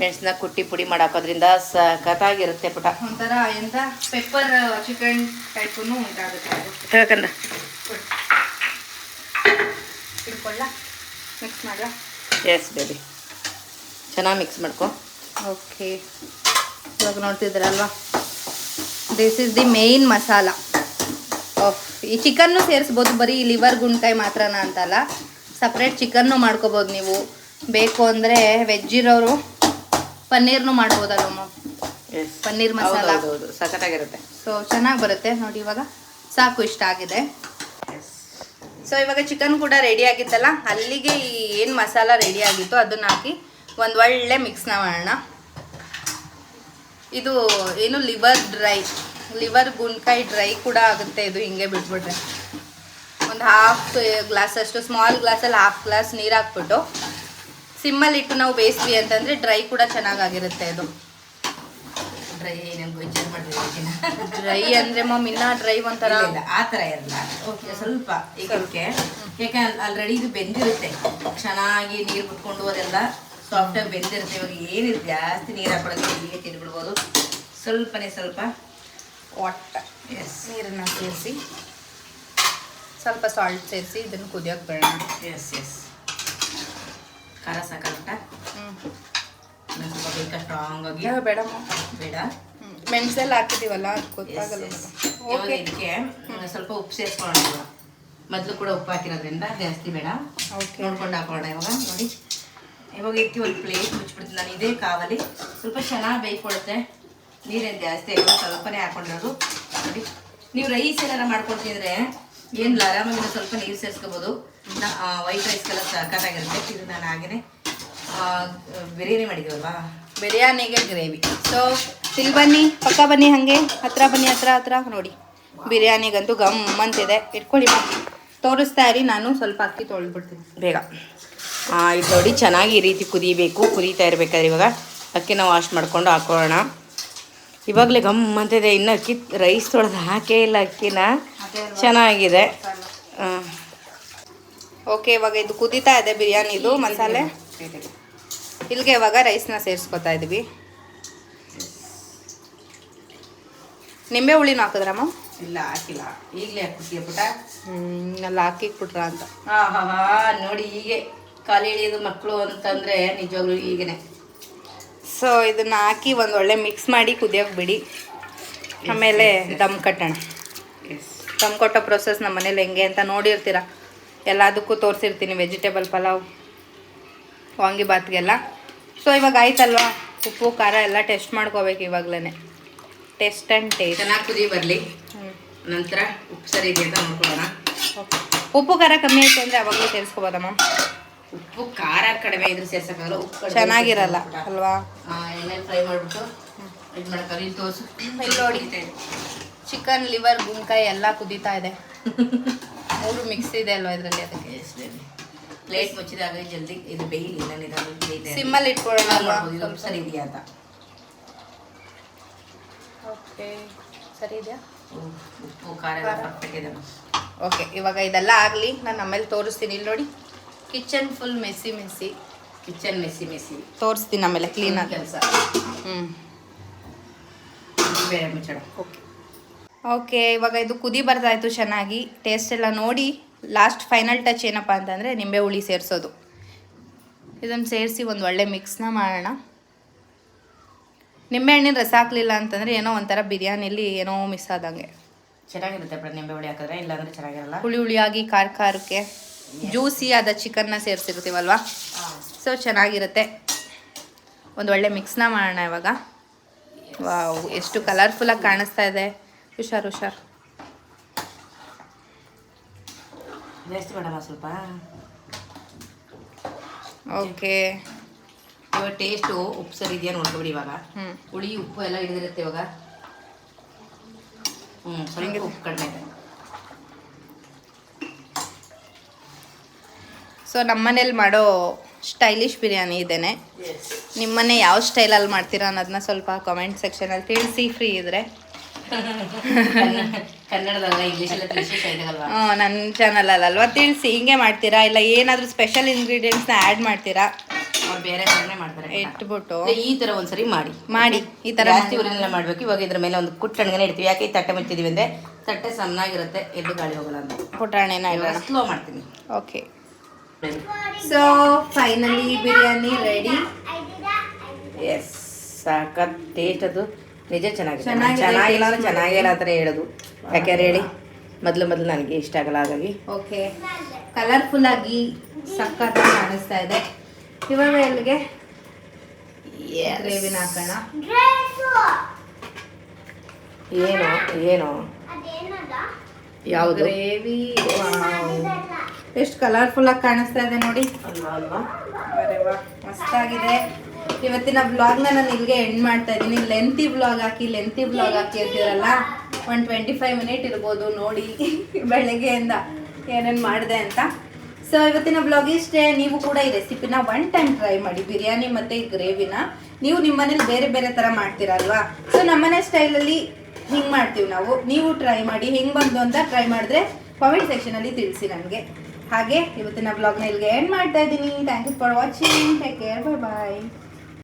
ಮೆಣಸನ್ನ ಕುಟ್ಟಿ ಪುಡಿ ಮಾಡಾಕೋದ್ರಿಂದ ಸಖತ್ತಾಗಿರುತ್ತೆ ಪುಟ. ಒಂಥರ ಎಂತ ಪೆಪ್ಪರ್ ಚಿಕನ್ ಟೈಪು ಉಂಟಾಗುತ್ತೆ ಇಟ್ಕೊಳ್ಳ. ಮಿಕ್ಸ್ ಮಾಡ ಎಸ್ ಬೇಬಿ ಚೆನ್ನಾಗಿ ಮಿಕ್ಸ್ ಮಾಡ್ಕೊ. ಓಕೆ ಇವಾಗ ನೋಡ್ತಿದ್ದೀರಲ್ವಾ? This is the main masala of ಈ ಚಿಕನ್ನು ಸೇರಿಸ್ಬೋದು ಬರೀ ಲಿವರ್ ಗುಂಡ್ಕಾಯಿ ಮಾತ್ರನ ಅಂತಲ್ಲ. ಸಪ್ರೇಟ್ ಚಿಕನ್ನು ಮಾಡ್ಕೋಬೋದು ನೀವು. ಬೇಕು ಅಂದರೆ ವೆಜ್ ಇರೋರು ಪನ್ನೀರ್ನು ಮಾಡ್ಬೋದಲ್ವ ಪನ್ನೀರ್ ಮಸಾಲ. ಹೌದು ಸಖತ್ತಾಗಿರುತ್ತೆ. ಸೊ ಚೆನ್ನಾಗಿ ಬರುತ್ತೆ. ನೋಡಿ ಇವಾಗ ಸಾಕು ಇಷ್ಟ ಆಗಿದೆ. ಸೊ ಇವಾಗ ಚಿಕನ್ ಕೂಡ ರೆಡಿ ಆಗಿತ್ತಲ್ಲ? ಅಲ್ಲಿಗೆ ಈ ಏನು ಮಸಾಲ ರೆಡಿ ಆಗಿತ್ತು ಅದನ್ನ ಹಾಕಿ ಒಂದು ಒಳ್ಳೆ ಮಿಕ್ಸ್ನ ಮಾಡೋಣ. ಇದು ಏನು ಲಿವರ್ ಡ್ರೈ ಲಿವರ್ ಗುಂಡ್ಕಾಯಿ ಡ್ರೈ ಕೂಡ ಆಗುತ್ತೆ. ಇದು ಹಿಂಗೆ ಬಿಟ್ಬಿಟ್ರೆ. ಒಂದು ಹಾಫ್ ಗ್ಲಾಸ್ ಅಷ್ಟು ಸ್ಮಾಲ್ ಗ್ಲಾಸಲ್ಲಿ ಹಾಫ್ ಗ್ಲಾಸ್ ನೀರು ಹಾಕ್ಬಿಟ್ಟು ಸಿಮ್ಮಲ್ಲಿ ಇಟ್ಟು ನಾವು ಬೇಯಿಸ್ವಿ ಅಂತಂದರೆ ಡ್ರೈ ಕೂಡ ಚೆನ್ನಾಗಾಗಿರುತ್ತೆ ಅದು. ಡ್ರೈ ಡ್ರೈ ಅಂದರೆ ಮಮ್ ಇನ್ನೂ ಡ್ರೈ ಒಂಥರ ಆ ಥರ ಇರಲ್ಲ. ಓಕೆ ಸ್ವಲ್ಪ ಇದಕ್ಕೆ ಯಾಕೆ ಆಲ್ರೆಡಿ ಇದು ಬೆಂದಿರುತ್ತೆ. ಚೆನ್ನಾಗಿ ನೀರು ಬಿಟ್ಕೊಂಡು ಅದೆಲ್ಲ ಸಾಫ್ಟಾಗಿ ಬೆಂದಿರುತ್ತೆ. ಇವಾಗ ಏನಿದೆ ಜಾಸ್ತಿ ನೀರು ಹಾಕೊಳ್ಳೋದು ಹೀಗೆ ತಿಂದ್ಬಿಡ್ಬೋದು ಸ್ವಲ್ಪನೇ ಸ್ವಲ್ಪ ಒಟ್ಟ. ಎಸ್ ನೀರನ್ನು ಸೇರಿಸಿ ಸ್ವಲ್ಪ ಸಾಲ್ಟ್ ಸೇರಿಸಿ ಇದನ್ನು ಕುದಿಯೋಕೆ ಬೇಡ. ಎಸ್ ಎಸ್ ಖಾರ ಸಾಕಾಗುತ್ತಾ. ಸ್ವಲ್ಪ ಬೇಕಾ ಸ್ಟ್ರಾಂಗ್ ಆಗಿ. ಬೇಡಮ್ಮ ಬೇಡ ಮೆಣಸೆಲ್ಲ ಹಾಕಿದೀವಲ್ಲ ಅದ್ ಗೊತ್ತಾಗಲ್ಲ Yes, yes. ಮತ್ತೆ. ಇವಾಗ ಓಕೆ ಇದಕ್ಕೆ ಒಂದು ಸ್ವಲ್ಪ ಉಪ್ಪು ಸೇರಿಸ್ಕೊಳ್ಳೋಣ ಮೊದಲು ಕೂಡ ಉಪ್ಪು ಹಾಕಿರೋದ್ರಿಂದ ಜಾಸ್ತಿ ಬೇಡ. ನೋಡ್ಕೊಂಡು ಹಾಕೊಳ್ಳೋಣ ಇವಾಗ ನೋಡಿ. ಇವಾಗ ಇದಕ್ಕೆ ಒಂದು ಪ್ಲೇಟ್ ಮುಚ್ಚಿಬಿಡ್ತೀನಿ. ನಾನು ಇದೇ ಕಾವಲಿ. ಸ್ವಲ್ಪ ಚೆನ್ನಾಗಿ ಬೇಯ್ಕೊಳುತ್ತೆ ನೀರೇನು ಜಾಸ್ತಿ ಆಗಿಲ್ಲ ಸ್ವಲ್ಪನೇ ಹಾಕೊಂಡಿರೋದು. ನೋಡಿ. ನೀವು ರೈಸ್ ಏನಾರ ಮಾಡ್ಕೊಳ್ತಿದ್ರೆ ಏನು ಏನಿಲ್ಲ ಆರಾಮಾಗಿ ಸ್ವಲ್ಪ ನೀರು ಸೇರಿಸ್ಕೋಬೋದು. ವೈಟ್ ರೈಸ್ಗೆಲ್ಲ ಸಖತ್ತಾಗಿರುತ್ತೆ ಇದು ನಾನು ಹಾಗೆ ಬಿರಿಯಾನಿ ಮಾಡಿದ್ದೀವಲ್ವಾ? ಬಿರಿಯಾನಿಗೆ ಗ್ರೇವಿ. ಸೊ ಇಲ್ಲಿ ಬನ್ನಿ ಪಕ್ಕ ಬನ್ನಿ ಹಾಗೆ ಹತ್ರ ಬನ್ನಿ ಹತ್ರ ಹತ್ರ ನೋಡಿ. ಬಿರಿಯಾನಿಗಂತೂ ಗಮ್ ಅಂತಿದೆ. ಇಟ್ಕೊಳ್ಳಿ. ತೋರಿಸ್ತಾ ಇರಿ ನಾನು ಸ್ವಲ್ಪ ಅಕ್ಕಿ ತೊಳೆದ್ಬಿಡ್ತೀನಿ. ಬೇಗ. ಇದು ನೋಡಿ ಚೆನ್ನಾಗಿ ಈ ರೀತಿ ಕುದಿಬೇಕು. ಕುದೀತಾ ಇರಬೇಕಾದ್ರೆ ಇವಾಗ ಅಕ್ಕಿನ ವಾಶ್ ಮಾಡಿಕೊಂಡು ಹಾಕೊಳ್ಳೋಣ. ಇವಾಗಲೇ ಗಮ್ ಅಂತಿದೆ. ಇನ್ನು ಅಕ್ಕಿ ರೈಸ್ ತೊಳೆದು ಹಾಕೇ ಇಲ್ಲ ಅಕ್ಕಿನ. ಚೆನ್ನಾಗಿದೆ. ಆ, ಓಕೆ ಇವಾಗ ಇದು ಕುದೀತಾ ಇದೆ ಬಿರಿಯಾನಿದು ಮಸಾಲೆ. ಇಲ್ಲಿಗೆ ಇವಾಗ ರೈಸ್ನ ಸೇರಿಸ್ಕೊತಾ ಇದ್ದೀವಿ ನಿಂಬೆ ಹುಳಿನೂ ಹಾಕಿದ್ರಮ್ಮ ಇಲ್ಲ ಹಾಕಿಲ್ಲ. ಈಗಲೇ ಹಾಕ್ಬಿಟ್ಟಿಯ ಪುಟ? ಹ್ಞೂ ಅಲ್ಲಿ ಹಾಕಿಕ್ಬಿಟ್ರ ಅಂತ. ಹಾ ನೋಡಿ ಹೀಗೆ ಕಾಲು ಇಳಿಯೋದು ಮಕ್ಕಳು ಅಂತಂದರೆ ನಿಜವಾಗ್ಲೂ ಹೀಗೇನೆ. ಸೊ ಇದನ್ನ ಹಾಕಿ ಒಂದು ಒಳ್ಳೆ ಮಿಕ್ಸ್ ಮಾಡಿ ಕುದಿಯೋಕೆ ಬಿಡಿ. ಆಮೇಲೆ ದಮ್ ಕಟ್ಟೋಣ. ದಮ್ ಕೊಟ್ಟೋ ಪ್ರೊಸೆಸ್ ನಮ್ಮ ಮನೇಲಿ ಹೆಂಗೆ ಅಂತ ನೋಡಿರ್ತೀರ. ಎಲ್ಲದಕ್ಕೂ ತೋರಿಸಿರ್ತೀನಿ ವೆಜಿಟೇಬಲ್ ಪಲಾವ್ ವಾಂಗಿಬಾತ್ಗೆಲ್ಲ ಸೊ ಇವಾಗ ಆಯ್ತಲ್ವಾ? ಉಪ್ಪು ಖಾರ ಎಲ್ಲ ಟೆಸ್ಟ್ ಮಾಡ್ಕೋಬೇಕು ಇವಾಗ್ಲೇ ಟೆಸ್ಟ್ ಆ್ಯಂಡ್ ಟೇಸ್ಟ್ ಚೆನ್ನಾಗಿ ಕುದಿ ಬರಲಿ. ನಂತರ ಉಪ್ಪು ಸರಿ ಇದೆ ಅಂತ ನೋಡ್ಕೊಳ್ಳೋಣ. ಉಪ್ಪು ಖಾರ ಕಮ್ಮಿ ಆಯಿತು ಅಂದರೆ ಅವಾಗಲೂ ಸೇರಿಸ್ಕೋಬೋದಮ್ಮ ಉಪ್ಪು ಖಾರ ಕಡಿಮೆ ಇದ್ರೆ ಸೇರ್ಸೋಕ್ಕಾಗಲ್ಲ ಉಪ್ಪು ಚೆನ್ನಾಗಿರಲ್ಲ ಅಲ್ವಾ? ಎಣ್ಣೆ ಫ್ರೈ ಮಾಡಿಬಿಟ್ಟು ಇದು ಮಾಡ್ತಾರೆ ಇಲ್ಲಿ ತೋರಿಸು. ಇಲ್ಲಿ ನೋಡಿ. ಚಿಕನ್ ಲಿವರ್ ಗುಂಕಾಯಿ ಎಲ್ಲ ಕುದೀತಾ ಇದೆ. ಮೂರು ಮಿಕ್ಸ್ ಇದೆ ಅಲ್ವಾ ಇದರಲ್ಲಿ ಅದಕ್ಕೆ? ಪ್ಲೇಟ್ ಮುಚ್ಚಿದಾಗ ಜಲ್ದಿ ಇದು ಬೇಯಲಿ ನಾನು. ಸಿಮ್ಮಲ್ಲಿ ಇಟ್ಕೊಳ್ಳೋಣ ಸರಿ ಇದೆಯಾ ಅಂತ. ಓಕೆ ಸರಿ ಇದೆಯಾ? ಉಪ್ಪು ಖಾರ ಪರ್ಫೆಕ್ಟ್ ಇದೆ. ಓಕೆ ಇವಾಗ ಇದೆಲ್ಲ ಆಗಲಿ ನಾನು ಆಮೇಲೆ ತೋರಿಸ್ತೀನಿ. ಇಲ್ಲಿ ನೋಡಿ kitchen full messy messy kitchen messy messy ತೋರಿಸ್ತೀನಿ ಆಮೇಲೆ ಕ್ಲೀನ್ ಆಗಿ. ಕೆಲಸ. ಹ್ಞೂ ಬೇರೆ ಮುಚ್ಚಳ ಓಕೆ ಓಕೆ ಇವಾಗ ಇದು ಕುದಿ ಬರ್ತಾ ಇತ್ತು ಚೆನ್ನಾಗಿ. ಟೇಸ್ಟ್ ಎಲ್ಲ ನೋಡಿ ಲಾಸ್ಟ್ ಫೈನಲ್ ಟಚ್ ಏನಪ್ಪ ಅಂತಂದರೆ ನಿಂಬೆ ಹುಳಿ ಸೇರಿಸೋದು. ಇದನ್ನು ಸೇರಿಸಿ ಒಂದು ಒಳ್ಳೆ ಮಿಕ್ಸ್ನ ಮಾಡೋಣ. ನಿಂಬೆ ಹಣ್ಣಿನ ರಸ ಹಾಕಲಿಲ್ಲ ಅಂತಂದರೆ ಏನೋ ಒಂಥರ ಬಿರಿಯಾನಿಲಿ ಏನೋ ಮಿಸ್ ಆದಂಗೆ. ಚೆನ್ನಾಗಿರುತ್ತೆ ಬಿಡ ನಿಂಬೆ ಹುಳಿ ಹಾಕಿದ್ರೆ ಇಲ್ಲಾಂದ್ರೆ ಚೆನ್ನಾಗಿರಲ್ಲ. ಹುಳಿ ಹುಳಿಯಾಗಿ ಖಾರ ಖಾರಕ್ಕೆ ಜ್ಯೂಸಿ ಆದ ಚಿಕನ್ನ ಸೇರಿಸಿರ್ತೀವಲ್ವಾ? ಸೊ ಚೆನ್ನಾಗಿರುತ್ತೆ. ಒಂದು ಒಳ್ಳೆ ಮಿಕ್ಸ್ನ ಮಾಡೋಣ ಇವಾಗ. ವಾವ್ ಎಷ್ಟು ಕಲರ್ಫುಲ್ಲಾಗಿ ಕಾಣಿಸ್ತಾ ಇದೆ. ಹುಷಾರು ಹುಷಾರ್. ಜಾಸ್ತಿ ಬೇಡಮ್ಮ ಸ್ವಲ್ಪ? ಓಕೆ. ಇವಾಗ ಟೇಸ್ಟು ಉಪ್ಪು ಸರಿ ಇದೆಯಾ ನೋಡ್ಕೊಬಿಡಿ ಇವಾಗ. ಹ್ಞೂ ಹುಳಿ ಉಪ್ಪು ಎಲ್ಲ ಹಿಡಿದಿರುತ್ತೆ ಇವಾಗ. ಹ್ಞೂ ಸ್ವಲ್ಪ ಉಪ್ಪು ಕಡಿಮೆ ಇದೆ. ಸೊ ನಮ್ಮನೇಲಿ ಮಾಡೋ ಸ್ಟೈಲಿಶ್ ಬಿರಿಯಾನಿ ಇದೇನೆ. ನಿಮ್ಮನೆ ಯಾವ ಸ್ಟೈಲಲ್ಲಿ ಮಾಡ್ತೀರಾ ಅನ್ನೋದನ್ನ ಸ್ವಲ್ಪ ಕಾಮೆಂಟ್ ಸೆಕ್ಷನಲ್ಲಿ ತಿಳಿಸಿ ಫ್ರೀ ಇದ್ರೆ. ಕನ್ನಡದಲ್ಲ ಇಂಗ್ಲೀಷಲ್ಲ ನನ್ನ ಚಾನಲಲ್ಲಿ ಅಲ್ವಾ? ತಿಳಿಸಿ ಹಿಂಗೆ ಮಾಡ್ತೀರಾ? ಇಲ್ಲ ಏನಾದರೂ ಸ್ಪೆಷಲ್ ಇಂಗ್ರೀಡಿಯೆಂಟ್ಸ್ನ ಆ್ಯಡ್ ಮಾಡ್ತೀರಾ? ಅವ್ರು ಬೇರೆ ಕಡೆ ಮಾಡ್ತಾರೆ ಇಟ್ಬಿಟ್ಟು. ಈ ಥರ ಒಂದ್ಸರಿ ಮಾಡಿ. ಮಾಡಿ ಈ ಥರ ಜಾಸ್ತಿ ಉರಿನೆಲ್ಲ ಮಾಡಬೇಕು. ಇವಾಗ ಇದ್ರ ಮೇಲೆ ಒಂದು ಕುಟ್ಟಣಗನೆ ಇಡ್ತೀವಿ. ಯಾಕೆ ಈ ತಟ್ಟೆ ಮುಚ್ಚಿದೀವಿ ಅಂದ್ರೆ ತಟ್ಟೆ ಸಣ್ಣಾಗಿರುತ್ತೆ ಎದ್ದು ಗಾಳಿ ಹೋಗಲ್ಲ ಅಂತ. ಪುಟಾಣಿನ ಸ್ಲೋ ಮಾಡ್ತೀನಿ. Okay so finally biryani ready yes ಸಾಕತ್ taste ಅದು. ನಿಜ ಚೆನ್ನಾಗಿದೆ. ಚೆನ್ನಾಗಿದೆ, ಚೆನ್ನಾಗಿಲ್ಲ ಅಂದ್ರೆ ಚೆನ್ನಾಗಿಲ್ಲ ಅಂತಾನೆ ಹೇಳೋದು. ಯಾಕೆಂದ್ರೆ ಹೇಳಿ ಮೊದಲು ಮೊದಲು ನನಗೆ ಇಷ್ಟ ಆಗಲ್ಲ ಹಾಗಾಗಿ. ಓಕೆ. ಕಲರ್ಫುಲ್ ಆಗಿ ಸಕ್ಕತ್ತ ಕಾಣಿಸ್ತಾ ಇದೆ. ಇವಾಗ ಎಲ್ಲಿಗೆ ಗ್ರೇವಿನ ಹಾಕೋಣ. ಏನು ಏನು. ಯಾವುದು? ಗ್ರೇವಿ ಎಷ್ಟು ಕಲರ್ಫುಲ್ ಆಗಿ ಕಾಣಿಸ್ತಾ ಇದೆ ನೋಡಿ. ಅಲ್ವಾ ಅಲ್ವಾ? ಮಸ್ತಾಗಿದೆ. ಇವತ್ತಿನ ಬ್ಲಾಗ್ನ ನಾನು ಇಲ್ಲಿಗೆ ಎಂಡ್ ಮಾಡ್ತಾ ಇದ್ದೀನಿ. ಲೆಂತಿ ಬ್ಲಾಗ್ ಹಾಕಿ ಲೆಂತಿ ಬ್ಲಾಗ್ ಹಾಕಿ ಇರ್ತೀರಲ್ಲ ಒನ್ ಟ್ವೆಂಟಿ ಫೈವ್ ಮಿನಿಟ್ ಇರ್ಬೋದು ನೋಡಿ ಬೆಳಗ್ಗೆಯಿಂದ ಏನೇನು ಮಾಡಿದೆ ಅಂತ. ಸೊ ಇವತ್ತಿನ ಬ್ಲಾಗ್ ಇಷ್ಟೇ. ನೀವು ಕೂಡ ಈ ರೆಸಿಪಿನ ಒನ್ ಟೈಮ್ ಟ್ರೈ ಮಾಡಿ. ಬಿರಿಯಾನಿ ಮತ್ತು ಈ ಗ್ರೇವಿನ ನೀವು ನಿಮ್ಮ ಮನೇಲಿ ಬೇರೆ ಬೇರೆ ಥರ ಮಾಡ್ತೀರಲ್ವಾ? ಸೊ ನಮ್ಮನೆ ಸ್ಟೈಲಲ್ಲಿ ಹಿಂಗೆ ಮಾಡ್ತೀವಿ ನಾವು. ನೀವು ಟ್ರೈ ಮಾಡಿ. ಹೆಂಗೆ ಬಂದು ಅಂತ ಟ್ರೈ ಮಾಡಿದ್ರೆ ಕಾಮೆಂಟ್ ಸೆಕ್ಷನಲ್ಲಿ ತಿಳಿಸಿ ನನಗೆ ಹಾಗೆ ಇವತ್ತಿನ ಬ್ಲಾಗ್ನ ಇಲ್ಲಿಗೆ ಎಂಡ್ ಮಾಡ್ತಾ ಇದ್ದೀನಿ. Thank you for watching take care bye bye